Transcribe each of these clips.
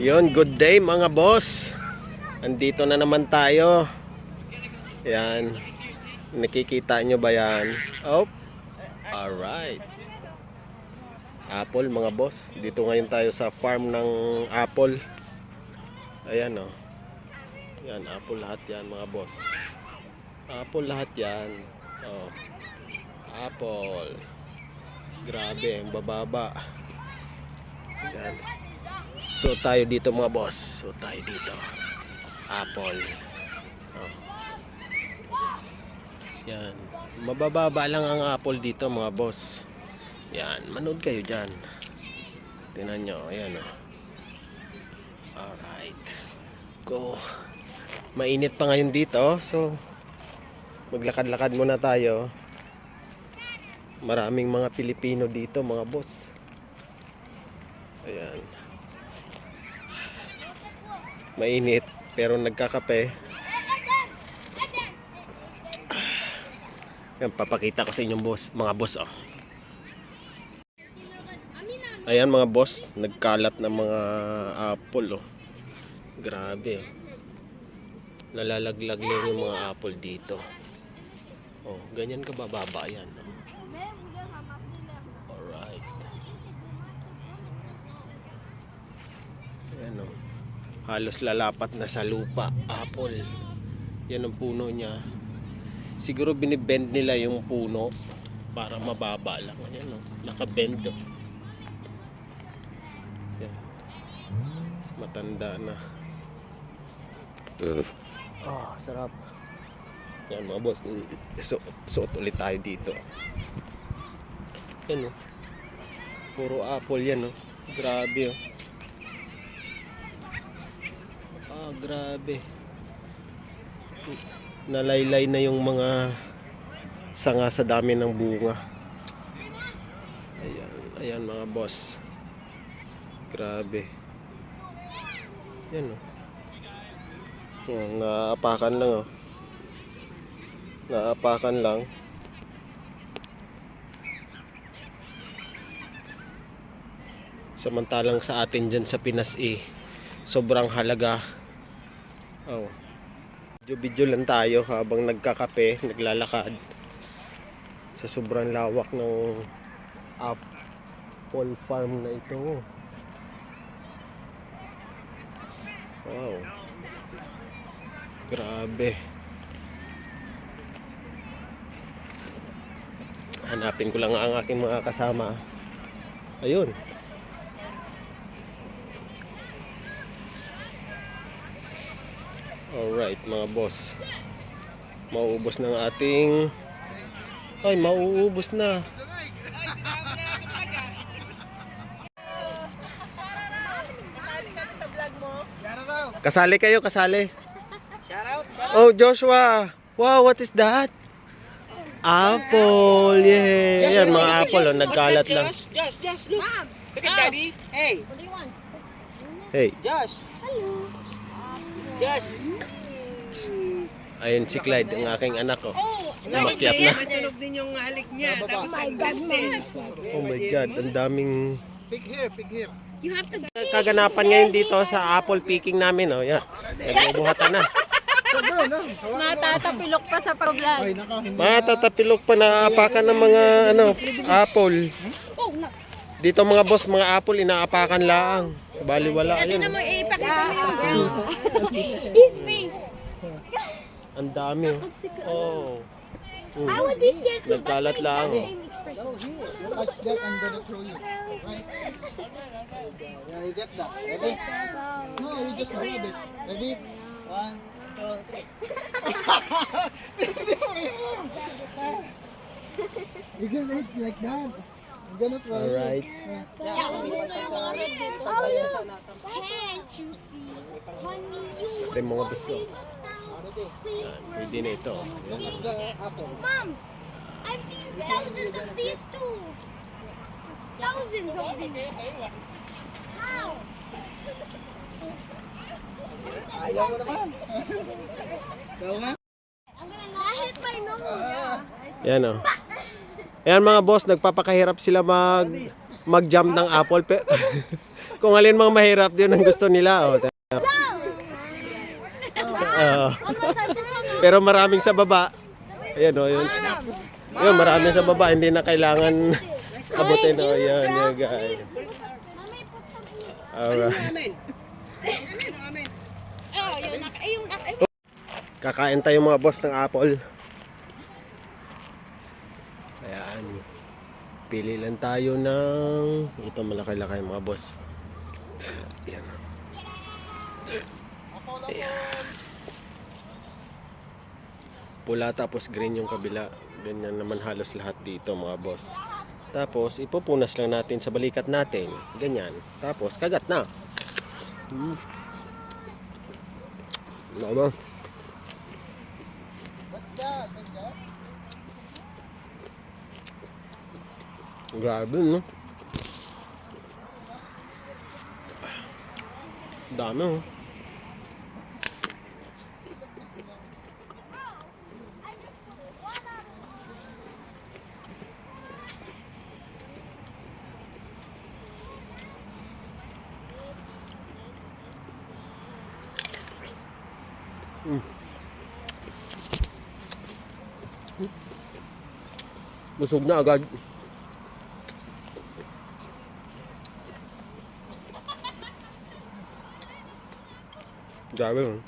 Yon, good day mga boss. Andito na naman tayo. Yan. Nakikita nyo ba yan? Oh. Alright. Apple mga boss. Dito ngayon tayo sa farm ng apple. Ayan oh. Yan, apple lahat yan mga boss. Apple lahat yan. Oh. Apple. Grabe, ang bababa. Yan. So tayo dito mga boss. So tayo dito. Apple. Oh. Yan. Mabababa lang ang apple dito mga boss. Yan. Manood kayo dyan. Tingnan nyo. Ayan o. Alright. Go. Mainit pa ngayon dito. So, maglakad-lakad muna tayo. Maraming mga Pilipino dito mga boss. Ayan. Mainit pero nagkakape. Yan, papakita ko sa inyong boss, mga boss oh. Ayan mga boss, nagkalat ng mga apple oh. Grabe. oh. Nalalaglag lang yung mga apple dito. Oh, ganyan ka bababa yan. Oh. Alright. Ayan o. Halos lalapat na sa lupa. Apple. Yan ang puno niya. Siguro binibend nila yung puno para mababa lang. Ayan o. Nakabend o. Yan. Matanda na. Ah, sarap. Yan mga boss. Suot, suot ulit tayo dito. Yan o. Puro apple yan o. Grabe o. Ah, grabe. Nalaylay na yung mga sanga sa dami ng bunga. Ayan, ayan mga boss. Grabe. Yan o. Oh, naapakan lang oh. Naapakan lang. Samantalang sa atin dyan sa Pinas eh, sobrang halaga. Oh. Video-video lang tayo habang nagkakape, naglalakad sa sobrang lawak ng apple farm na ito. Wow. Grabe. Hanapin ko lang ang aking mga kasama. Ayun. Alright mga boss. Mauubos ng ating Ay, mauubos na. Kasali kayo, kasali. Oh, Joshua. Wow, what is that? Apple. Yeah. Yan, mga apple. Oh, nagkalat lang. Josh, Josh, look. Look at daddy. Hey, Hey, Josh. Josh. Ayun si Clyde, ang aking anak. Oh. Oh, Umakyat na. Matunog din yung halik niya. Tapos ang glasses. Oh my God, ang daming Big hair, big hair. kaganapan ngayon dito sa apple picking namin. Oh, yan. Nagbubuhatan na. Matatapilok pa sa pag-vlog. Matatapilok pa na apakan ng mga ano, apple. Dito mga boss, mga apple inaapakan lang. Baliwala ayun. naman ipakita mo yung His face. Ang dami. oh. Oh. I would be scared too. Nagkalat lang. oh. Same expression. Touch that, I'm gonna throw you. Right? Yeah, you get that. Ready? No, you just grab it. Ready? One, two, three. you get it like that. I'm gonna throw you. Alright. gusto yung mga red dito. Oh look! Can't you see? Honey, you Ito yung mga gusto. Please. Pwede na ito. Look at the apple. Mom, I've seen thousands of these too. Thousands of these. How? Ayaw mo naman. Ikaw nga. I'm gonna I hit my nose. Yan oh. Ayan mga boss, nagpapakahirap sila mag mag-jump ng apple. Pe Kung alin mga mahirap, yun ang gusto nila. Oh, Oo. pero maraming sa baba. Ayan o, yun. Yun, maraming sa baba. Hindi na kailangan abutin. O, yan, yan, guys. Alright. Oh, Kakain tayo mga boss ng apple. Ayan. Pili lang tayo ng... Ito malaki-laki mga boss. Ayan. Ayan. Pula tapos green yung kabila. Ganyan naman halos lahat dito mga boss. Tapos ipupunas lang natin sa balikat natin. Ganyan. Tapos kagat na. Hmm. Ano? What's that? What's that? Grabe, no? Dami, oh. Mm. Busog na agad. Grabe oh.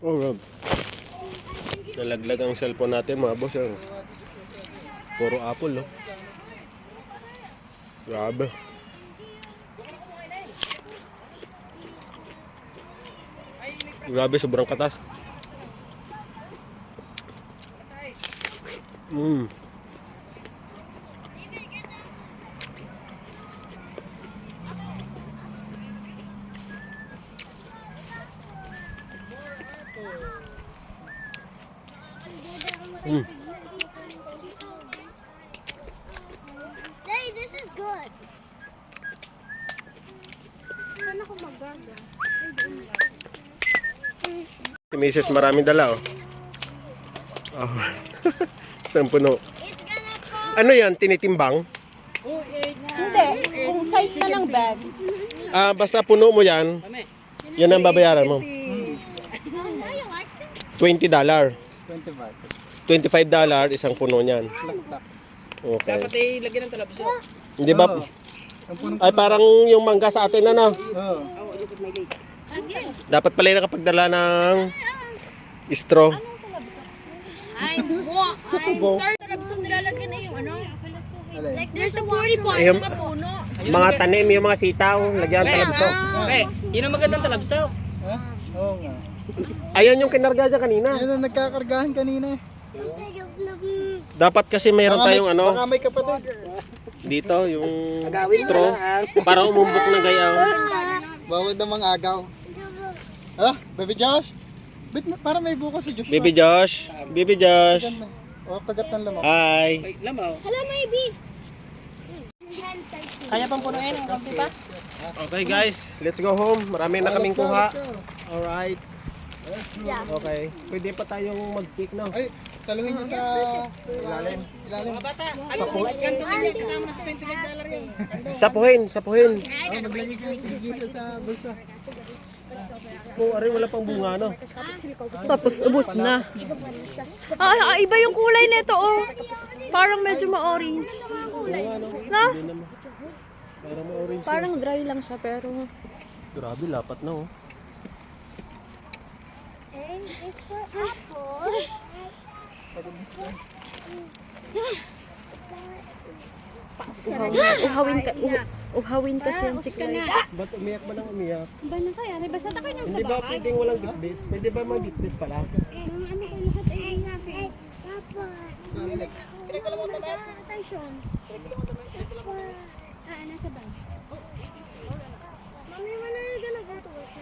Oh, Rob. Nalaglag ang cellphone natin mga boss. Oh. Puro apple, oh. Grabe. Grabe, sobrang katas. Mm. Mm. Hey, this is good. Paano ko magagas? Si Mrs. maraming dala, oh. Oh. Isang puno. Ano yan? Tinitimbang? Hindi, kung size na ng bag. Ah, basta puno mo yan, yan ang babayaran mo. 20 dollar. 25. 25 dollar isang puno niyan. Plus tax. Okay. Dapat ay lagyan ng talabso. Hindi ba? Ay parang yung mangga sa atin ano. Oo. Dapat pala nakapagdala ng straw. Ay, mo. Ay, tarabsong nilalagyan na yung ano. Like there's a 40 point. Yung Puno. mga tanim, yung mga sitaw, lagyan ng talabso. Eh, yun ang magandang talabso. Ha? Oo nga. Ayan yung kinarga dyan kanina. Yan ang nagkakargahan kanina. Dapat kasi mayroon Baka may- tayong ano, Baka may kapatid. dito, yung straw. Para umumbok ng gaya. Bawal na mga agaw. Ha? Baby Josh? Bit para may buko si Joshua. Baby Josh, Baby Josh. O, kagat ng lamok. Hi. Ay, lamaw. Hello, maybe. Hand size. Kaya pang punuin ang kampi pa? Okay guys, let's go home. Marami na Oh, kaming kuha. Alright. Okay. Pwede pa tayong mag-pick no? Ay, saluhin niyo sa ilalim. Ilalim. Bata, ano si ganito din yan kasama na sa 25 dollar yun. Sapuhin, sapuhin. Oh, maglagay ka dito sa bulsa. Oh, aray, wala pang bunga no? Tapos ubos na. Ah, ah, iba yung kulay nito oh. Parang medyo ma-orange. Na? Parang ma-orange. Parang dry lang siya pero Grabe, lapat na oh. And it's for apple. Uhawin ka uh, uhawin kasi yan si Clyde. Ba't umiyak ba nang umiyak? Ba na kaya? Basta tayo nang Hindi ba pwedeng walang bitbit? Pwede ba mag-bitbit pala? Ano ko lahat ay happy. Papa. Attention. Ah, nasa bag. Mommy, when are you gonna go to work?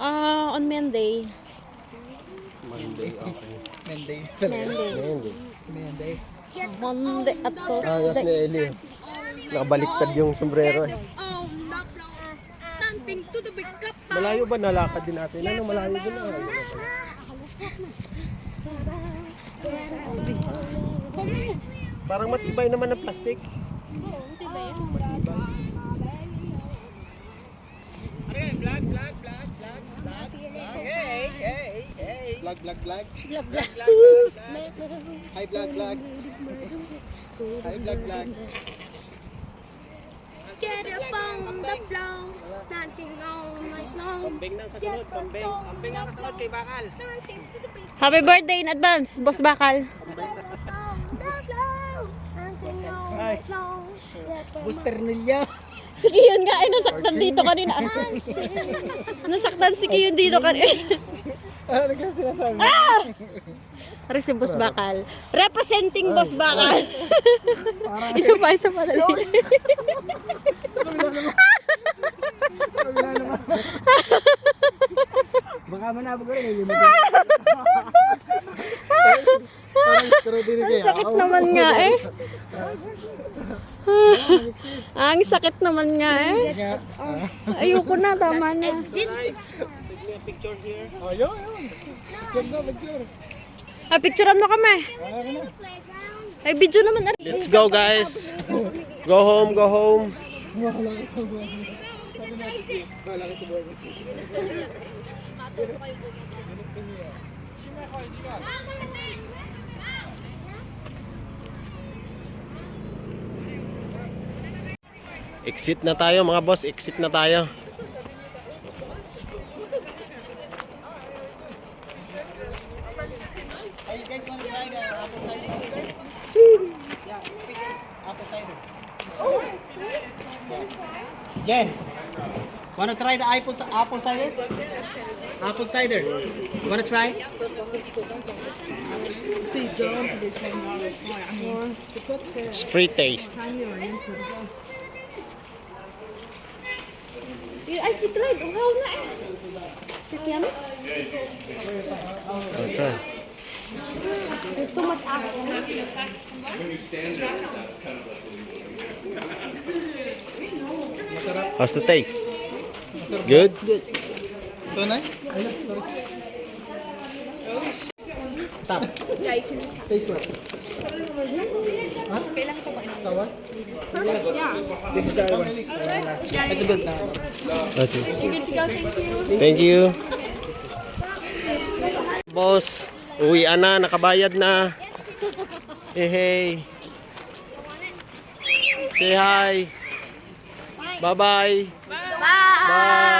Ah, on Monday. Monday, okay. Menday. Monday. Monday. Menday. Monday at Tuesday. ni Eli. Nakabaliktad yung sombrero eh. The flower. Something to the big cup. Malayo ba nalakad din natin? Ano, malayo din na. Parang matibay naman ang plastic. Black, black. Blah, blah. Hi, black, black. Hi, black, black. Get up on the floor, dancing all night long. Pambing ng kasunod, pambing. Pambing ang kasunod kay Bakal. Happy birthday in advance, Boss Bakal. the flow. Dancing all night long. Booster nilya. Si Kiyon nga ay nasaktan dito kanina. nasaktan si Kiyon dito kanina. Ano ka sinasabi? Pare si Boss Bakal. Representing Boss Bakal. isa pa, isa pa. Dali. Baka manabog rin. Kaya. Sakit naman nga eh. Ang sakit naman nga eh. Ayoko na, tama na. Yun. Ganda, picture. Ah, picturean mo kami. Ay, video naman. Let's go guys. Go home, go home. Exit na tayo mga boss, exit na tayo. Jen, wanna try the apple, apple cider? Apple cider. Wanna try? It's free taste. Ay, si Clyde. Uhaw na eh. Si Kiano? Okay. There's too much apple. How's the taste? Good? Tunay? Tap. Taste what? Ha? Sawa? This is the other one. A good now. Okay. Thank you. Boss, uwi na, nakabayad na. Hey, hey. Say hi. Bye-bye. は。